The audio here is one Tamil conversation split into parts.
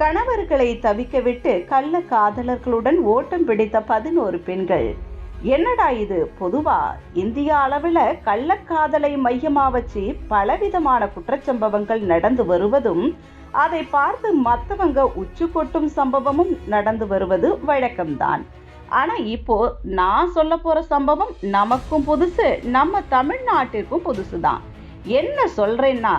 கணவர்களை தவிக்க விட்டு கள்ள காதலர்களுடன் ஓட்டம் பிடித்த பதினோரு பெண்கள். என்னடா இது? பொதுவா இந்திய அளவில் கள்ளக்காதலை மையமா வச்சு பலவிதமான குற்றச்சம்பவங்கள் நடந்து வருவதும் அதை பார்த்து மற்றவங்க உச்சு கொட்டும் சம்பவமும் நடந்து வருவது வழக்கம்தான். ஆனா இப்போ நான் சொல்ல போற சம்பவம் நமக்கும் புதுசு நம்ம தமிழ்நாட்டிற்கும் புதுசுதான். என்ன சொல்றேன்னா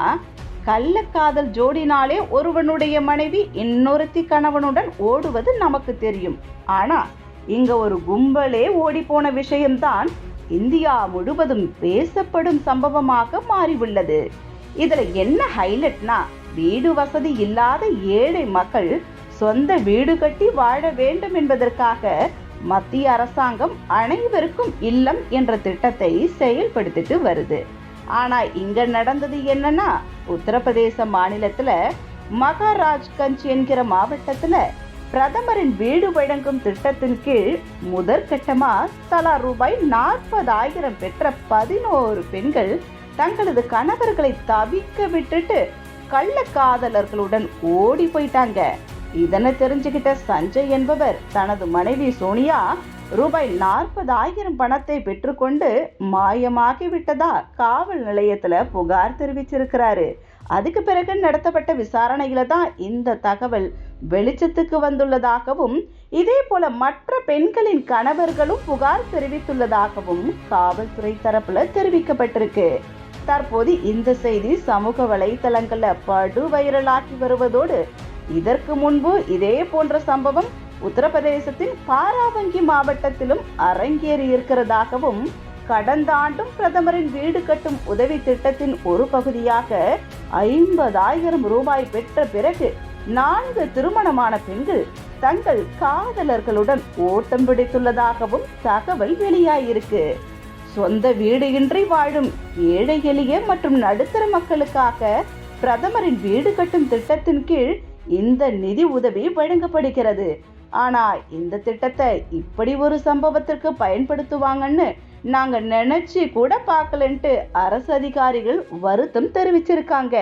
கள்ளக்காதல் ஜோடினாலே ஒருவனுடைய மனைவி இன்னொருத்தி கணவனுடன் ஓடுவது நமக்கு தெரியும். ஆனா இங்க ஒரு கும்பலே ஓடி போன விஷயம்தான் இந்தியா முழுவதும் பேசப்படும் சம்பவமாக மாறியுள்ளது. இதுல என்ன ஹைலைட்னா வீடு வசதி இல்லாத ஏழை மக்கள் சொந்த வீடு கட்டி வாழ வேண்டும் என்பதற்காக மத்திய அரசாங்கம் அனைவருக்கும் இல்லம் என்ற திட்டத்தை செயல்படுத்திட்டு வருது. ஆனா இங்க நடந்தது என்னன்னா உத்தரப்பிரதேச மாநிலத்துல மகாராஜ்கஞ்ச் என்கிற மாவட்டத்துல பிரதமரின் வீடு வழங்கும் திட்டத்தின் கீழ் முதற்கட்டமா தலா ரூபாய் நாற்பதாயிரம் பெற்ற பதினோரு பெண்கள் தங்களது கணவர்களை தவிக்க விட்டுட்டு கள்ளக்காதலர்களுடன் ஓடி போயிட்டாங்க. இதனை தெரிஞ்சுக்கிட்ட சஞ்சய் என்பவர் தனது மனைவி சோனியா ரூபாய் நாற்பதாயிரம் பணத்தை பெற்றுக்கொண்டு மாயமாகி விட்டதா காவல் நிலையத்தில் புகார் தெரிவிச்சிருக்கிறாரு. அதுக்கு பிறகு நடத்தப்பட்ட விசாரணையில தான் இந்த தகவல் வெளிச்சத்துக்கு வந்துள்ளதாகவும் இதே போல மற்ற பெண்களின் கணவர்களும் புகார் தெரிவித்துள்ளதாகவும் காவல்துறை தரப்புல தெரிவிக்கப்பட்டிருக்கு. தற்போது இந்த செய்தி சமூக வலைதளங்கள்ல படு வைரலாகி வருவதோடு இதற்கு முன்பு இதே போன்ற சம்பவம் உத்தரப்பிரதேசத்தின் பாராவங்கி மாவட்டத்திலும் அரங்கேறி இருக்கிறதாகவும் கடந்த ஆண்டும் பிரதமரின் வீடு கட்டும் உதவி திட்டத்தின் ஒரு பகுதியாக ஐம்பதாயிரம் ரூபாய் பெற்ற பிறகு நான்கு திருமணமான பெண்கள் தங்கள் காதலர்களுடன் ஓட்டம் பிடித்துள்ளதாகவும் தகவல் வெளியாயிருக்கு. சொந்த வீடு இன்றி வாழும் ஏழை எளிய மற்றும் நடுத்தர மக்களுக்காக பிரதமரின் வீடு கட்டும் திட்டத்தின் கீழ் இந்த நிதி உதவி வழங்கப்படுகிறது. ஆனால் இந்த திட்டத்தை இப்படி ஒரு சம்பவத்திற்கு பயன்படுத்துவாங்கன்னு நாங்கள் நினைச்சு கூட பார்க்கலன்ட்டு அரசு அதிகாரிகள் வருத்தம் தெரிவிச்சிருக்காங்க.